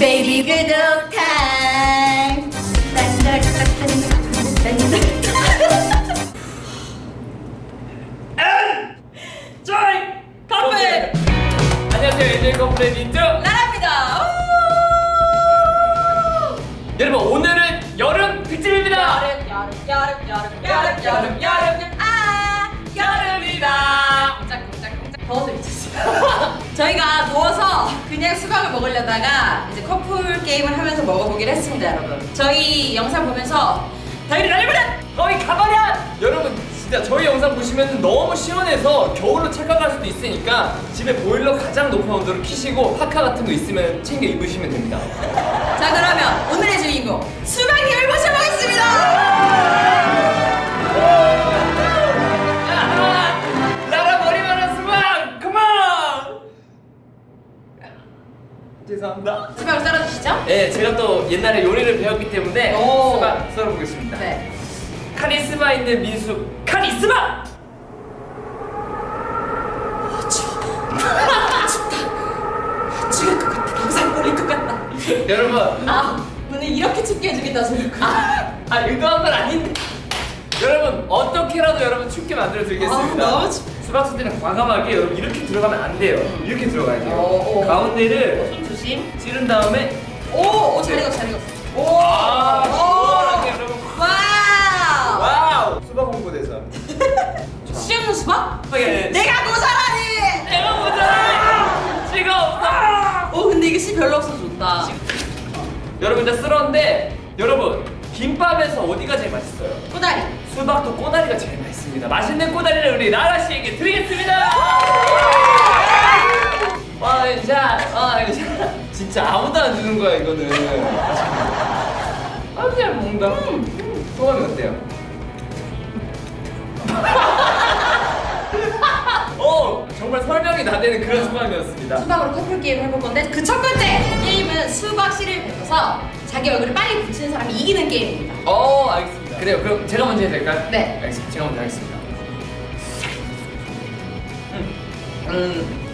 베이비 구독 타임. 저희 커플 안녕하세요 엔젤 커플의 민트 나랍니다. 여러분 오늘은 여름 특집입니다 여름 여름 여름 여름 여름 여름 먹으려다가 이제 커플 게임을 하면서 먹어보기로 했습니다, 여러분. 저희 영상 보면서 더위를 날려버려. 거기 가버려 여러분 진짜 저희 영상 보시면 너무 시원해서 겨울로 착각할 수도 있으니까 집에 보일러 가장 높은 온도로 키시고 파카 같은 거 있으면 챙겨 입으시면 됩니다 자 그러면 오늘의 주인공 수박님을 모셔보겠습니다. 죄송합니다 수박을 썰어주시죠. 네 제가 또 옛날에 요리를 배웠기 때문에 오. 수박 썰어보겠습니다 네. 카리스마 있는 민수 카리스마 죽을 것 같아. 당장 버릴 것 같다. 여러분 아 오늘 이렇게 춥게 해주겠다 생각. 아, 아 의도한 건 아닌데 여러분 어떻게라도 여러분 춥게 만들어 드리겠습니다 아, 너무 춥- 소리는 과감하게 여러분 이렇게 들어가면 안 돼요 이렇게 들어가야 돼요 오, 오. 가운데를 손 조심. 찌른 다음에 오, 오, 잘 익었어, 잘 익었어. 오, 아 시원하게 오. 여러분 와우. 와우 수박 홍보대사 씨 없는 수박? 네. 내가 모자라니. 내가 보자 씨가 없어 오, 근데 이게 씨 별로 없어서 좋다. 여러분 이제 쓸었는데 여러분 김밥에서 어디가 제일 맛있어요? 꼬다리. 수박도 꼬다리가 제일 맛있습니다. 맛있는 꼬다리를 우리 나라 씨에게 드리겠습니다. 와자, 와자, 진짜 아무도 안 주는 거야 이거는. 아 그냥 먹는다. 소감이 어때요? 어 정말 설명이 다 되는 그런 소감이었습니다. 수박으로 커플 게임 해볼 건데 그 첫 번째 게임은 수박 씨를 뱉어서 자기 얼굴에 빨리 붙이는 사람이 이기는 게임입니다. 어 알겠습니다. 그래요. 그럼 제가 먼저 해도 될까요? 네. 알겠습니다. 제가 먼저 하겠습니다. 음. 음.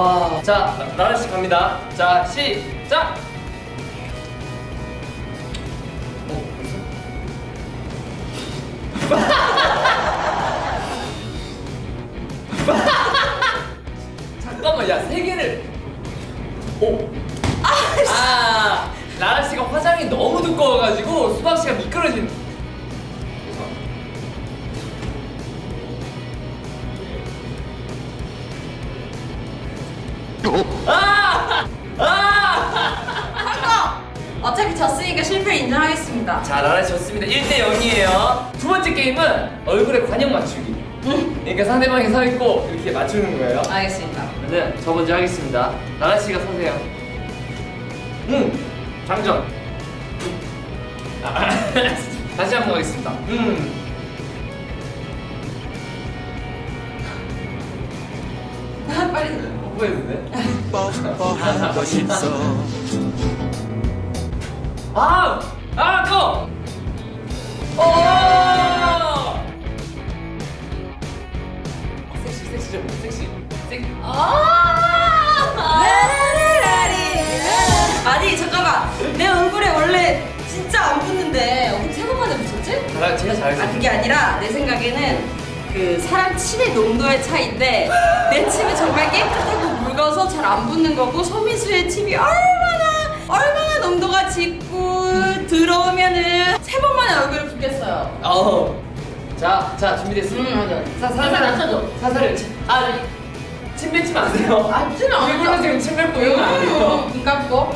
와, 자 나- 나라 씨 갑니다. 자 시작. 성공. 어차피 졌으니까 실패 인정하겠습니다. 자, 나라 씨 졌습니다. 1대 0이에요. 두 번째 게임은 얼굴에 관역 맞추기. 그러니까 상대방이 서 있고 이렇게 맞추는 거예요. 알겠습니다. 그러면 저 먼저 하겠습니다. 나라 씨가 서세요. 음, 장전. 아, 다시 한번 가겠습니다. 음. 빨리. 것이 있어 아! 아, 또! 오! 섹시, 섹시 좀, 섹시. 섹시. 아! 아니 잠깐만 내 얼굴에 원래 진짜 안 붙는데 어떻게 세 번만에 붙였지? 아, 제가 아 잘했어요. 그게 아니라 내 생각에는 그 사람 침의 농도의 차이인데 내 침이 정말 깨끗하고 묽어서 잘 안 붙는 거고 서민수의 침이 얼마나 얼마나 농도가 짙고 들어오면은 세 번만에 얼굴에 붙겠어요. 어. 자, 자, 준비됐습니다. 음, 맞아. 사, 살살 사살, 맞춰줘. 사살을. 치- 아, 침 뱉지 마세요. 아, 붙이면 안 일부러 돼. 지금 침 뱉고 이러면 안 돼요. 눈 감고.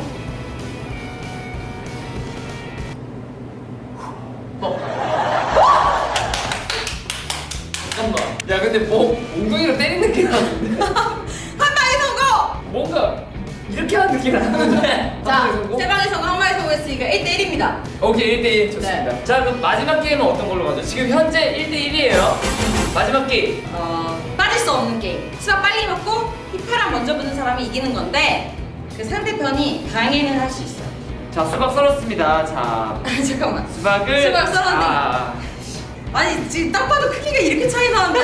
잠깐만. 야, 근데 뭐 엉덩이로 때리는 게 나는데. 뭔가 이렇게 하는 이기긴 하는데. 자? 세 방에 성공, 한 방에 성공했으니까 1대1입니다. 오케이 1대1 좋습니다. 네. 자 그럼 마지막 게임은 어떤 걸로 가죠? 지금 현재 1대1이에요. 마지막 게임. 어, 빠질 수 없는 게임. 수박 빨리 먹고 휘파람 먼저 부는 사람이 이기는 건데 그 상대편이 방해는 할수 있어요. 자 수박 썰었습니다. 자 아, 잠깐만. 수박을 수박 썰었네. 자, 아니 지금 딱 봐도 크기가 이렇게 차이 나는데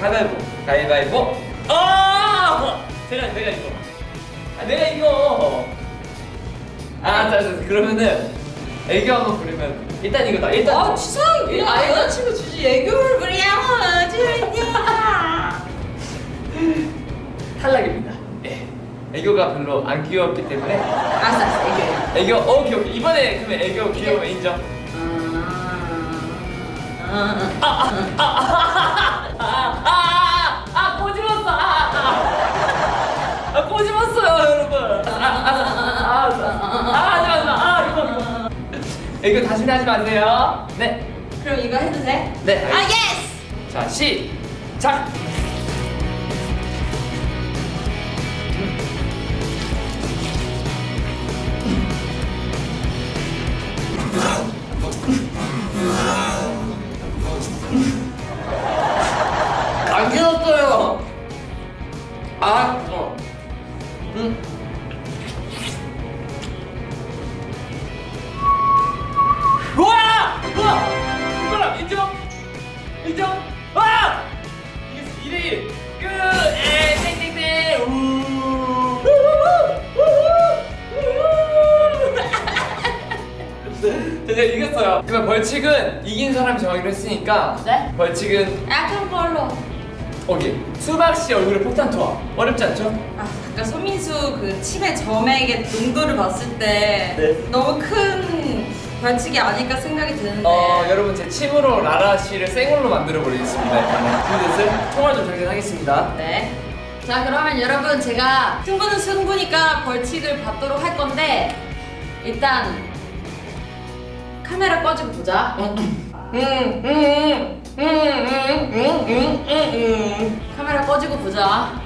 가위바위보. 가위바위보. 아, 제가 내가 이거. 아, 내가 이거. 아, 자, 자, 그러면은 애교 한번 부르면 일단 이거다. 일단. 아 치사하게 그냥 아, 여자친구 주지 애교를 부리야 주냐. 탈락입니다. 예. 애교가 별로 안 귀엽기 때문에 알았어 알았어 애교야. 애교 어 귀여워. 이번에 그러면 애교 귀여우면 인정. 아, 아, 아, 애교 다시는 하지 마세요. 네. 그럼 이거 해도 돼? 네, 아 알겠습니다. 예스. 자, 시작. 인정! 와! 이게 2대1 끝! 에 땡땡땡! 우! 자, 제가 이겼어요. 그러면 벌칙은 이긴 사람이 정하기로 했으니까 네? 벌칙은 약한 걸로. 오케이 수박 씨 얼굴에 폭탄 투하 어렵지 않죠? 아, 아까 손민수 그 치매 점액의 농도를 봤을 때 네. 너무 큰 벌칙이 아닐까 생각이 드는데. 어 여러분 제 침으로 라라 씨를 생얼로 만들어 버리겠습니다. 준비됐어요? 총알 좀 정리하겠습니다. 네. 자 그러면 여러분 제가 승부는 승부니까 벌칙을 받도록 할 건데 일단 카메라 꺼지고 보자. 카메라 꺼지고 보자.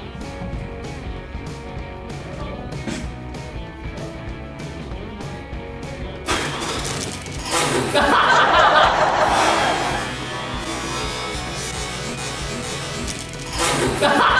はい。